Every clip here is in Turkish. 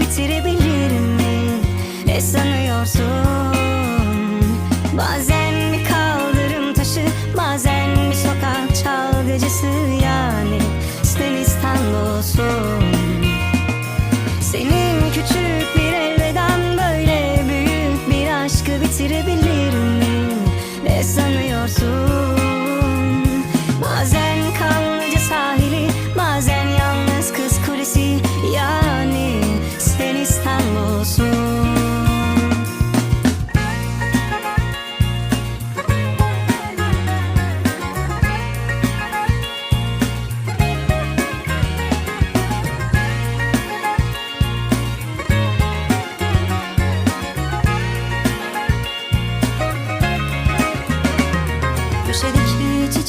bitirebilir mi? Ne sanıyorsun? Bazen bir kaldırım taşı, bazen bir sokak çalgıcısı yani sen İstanbul'sun.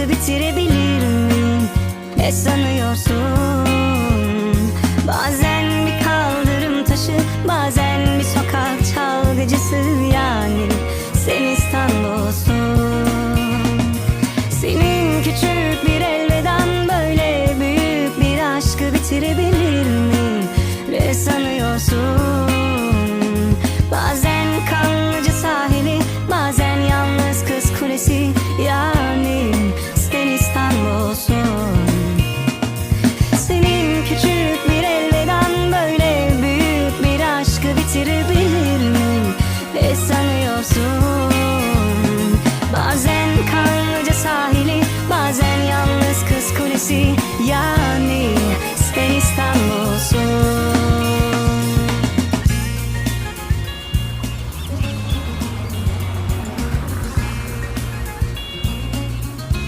aşkı bitirebilir mi? Ne sanıyorsun? Bazen bir kaldırım taşı, bazen bir sokak çalgıcısı yani sen İstanbul'sun. Senin küçük bir elveden böyle büyük bir aşkı bitirebilir mi? Ne sanıyorsun?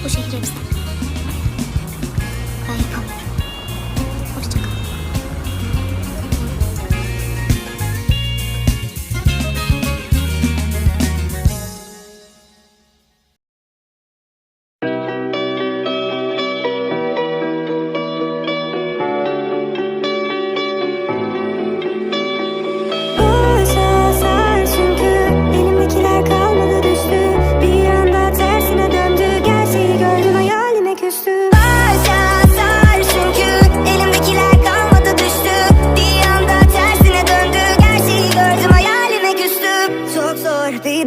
Bu şehir hepsi.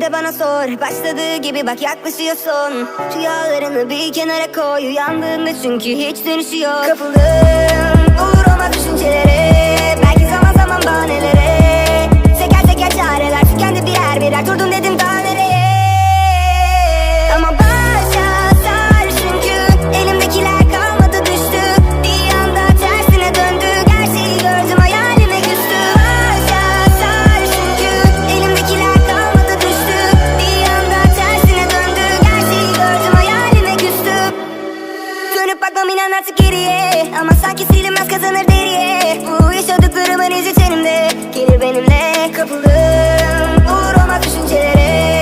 De bana sor. Başladığı gibi bak yaklaşıyorsun. Rüyalarını bir kenara koy. Uyandığında çünkü hiç dönüşü yok Kapıldım olmaz düşüncelere. Belki zaman zaman bahanelere. Teker teker çareler tükendi birer birer Durdum dedim İnan artık geriye. Ama sanki silinmez kazanır deriye. Bu yaşadıklarımın izi tenimde Gelir benimle kapıldım Uğur olmaz düşüncelere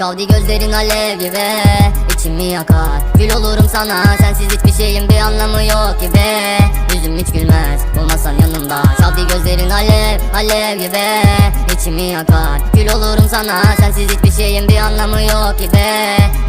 Çaldı gözlerin alev gibi içimi yakar. Gül olurum sana sensiz hiçbir şeyin bir anlamı yok gibi. Yüzüm hiç gülmez olmasan yanımda. Çaldı gözlerin alev alev gibi. İçimi yakar. Gül olurum sana sensiz hiçbir şeyin bir anlamı yok gibi.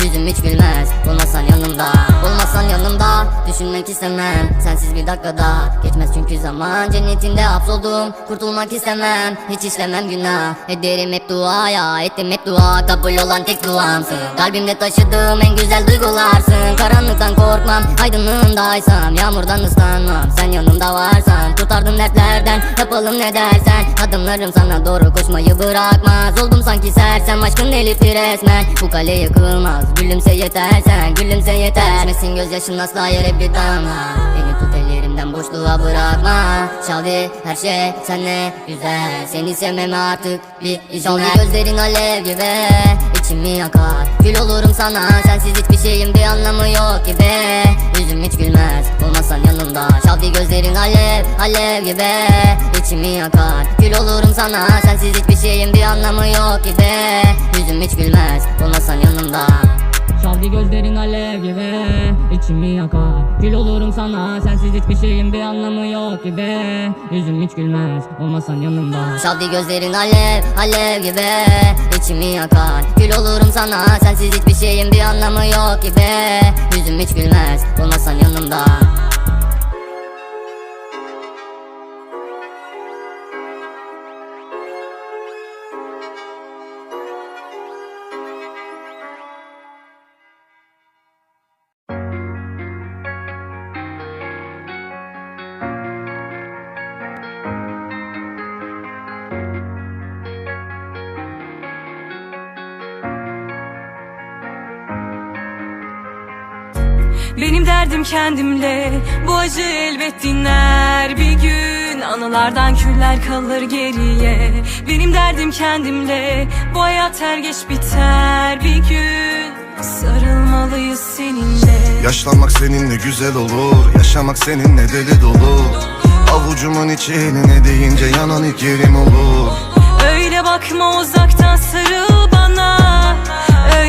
Yüzüm hiç gülmez olmasan yanımda. Olmasan yanımda düşünmek istemem. Sensiz bir dakikada geçmez çünkü zaman. Cennetinde hapsoldum kurtulmak istemem. Hiç işlemem günah. Ederim hep duaya Ettim hep dua. Kabul olan tek duamsın. Kalbimde taşıdığım en güzel duygularsın Karanlıktan korkmam. Aydınlığındaysam Yağmurdan ıslanmam. Sen yanımda varsan Tutardım dertlerden yapalım ne dersen. Adımlarım sana doğru koşmayı bırakmaz. Oldum sanki sersem aşkın delirtti resmen. Bu kale yıkılmaz gülümse yeter sen Gülümse yeter. Mesin gözyaşın asla yere bir damla Beni tut ellerimden boşluğa bırakma. Şavi her şey senle güzel. Seni sevmeme artık bir ver. Gözlerin alev gibi içimi yakar. Gül olurum sana sensiz hiçbir şeyin bir anlamı yok gibi. Yüzüm hiç gülmez olmasan yanımda Şavi gözlerin alev alev gibi. İçimi yakar. Gül olurum sana sensiz hiçbir şeyin bir anlamı yok gibi. Yüzüm hiç gülmez olmasan yanımda Çaldı gözlerin alev gibi. İçimi yakar Gül olurum sana sensiz hiçbir şeyin bir anlamı yok gibi. Yüzüm hiç gülmez olmasan yanımda. Şavdi gözlerin alev alev gibi içimi yakar. Gül olurum sana sensiz hiçbir şeyin bir anlamı yok gibi. Yüzüm hiç gülmez olmasan yanımda Benim derdim kendimle. Bu acı elbet dinler. Bir gün Anılardan küller kalır geriye. Benim derdim kendimle. Bu hayat her geç biter. Bir gün Sarılmalıyız seninle. Yaşlanmak seninle güzel olur. Yaşamak seninle deli dolu. Avucumun içi eline deyince yanan ilk yerim olur. Öyle bakma uzaktan sarıl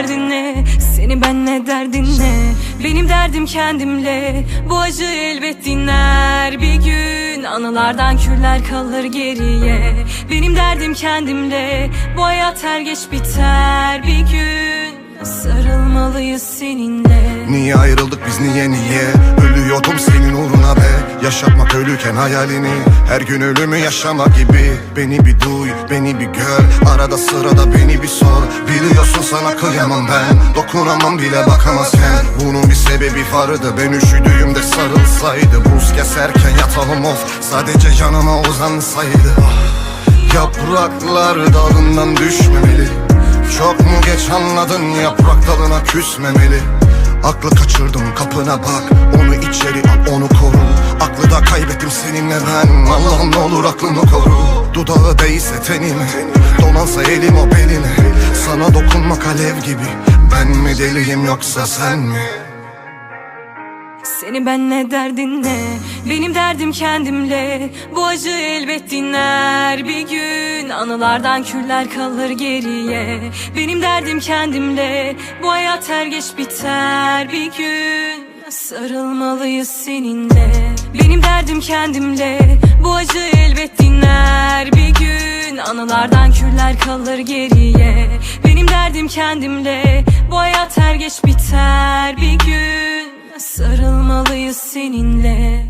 derdin ne? Senin benle derdin ne? Benim derdim kendimle. Bu acı elbet dinler. Bir gün Anılardan küller kalır geriye. Benim derdim kendimle. Bu hayat her geç biter. Bir gün Sarılmalıyız seninle. Niye ayrıldık biz niye niye? Ölüyordum senin Yaşatmak ölüken hayalini. Her gün ölümü yaşama gibi. Beni bir duy beni bir gör. Arada sırada beni bir sor. Biliyorsun sana kıyamam ben. Dokunamam bile bakamazken. Bunun bir sebebi vardı. Ben üşüdüğümde sarılsaydı. Buz keserken yatalım of. Sadece yanıma uzansaydı. Yapraklar dalından düşmemeli. Çok mu geç anladın? Yaprak dalına küsmemeli Aklı kaçırdım kapına bak. Onu içeri al onu koru. Aklı da kaybettim seninle ben. Allah'ım ne olur aklını koru. Dudağı değse tenime. Donansa elim o beline. Sana dokunmak alev gibi. Ben mi deliyim yoksa sen mi? Seni ben ne derdin ne? Benim derdim kendimle. Bu acı elbet dinler. Bir gün Anılardan küller kalır geriye. Benim derdim kendimle. Bu hayat her geç biter. Bir gün Sarılmalıyız seninle. Benim derdim kendimle. Bu acı elbet dinler. Bir gün Anılardan küller kalır geriye. Benim derdim kendimle. Bu hayat her geç biter. Bir gün Sarılmalıyız seninle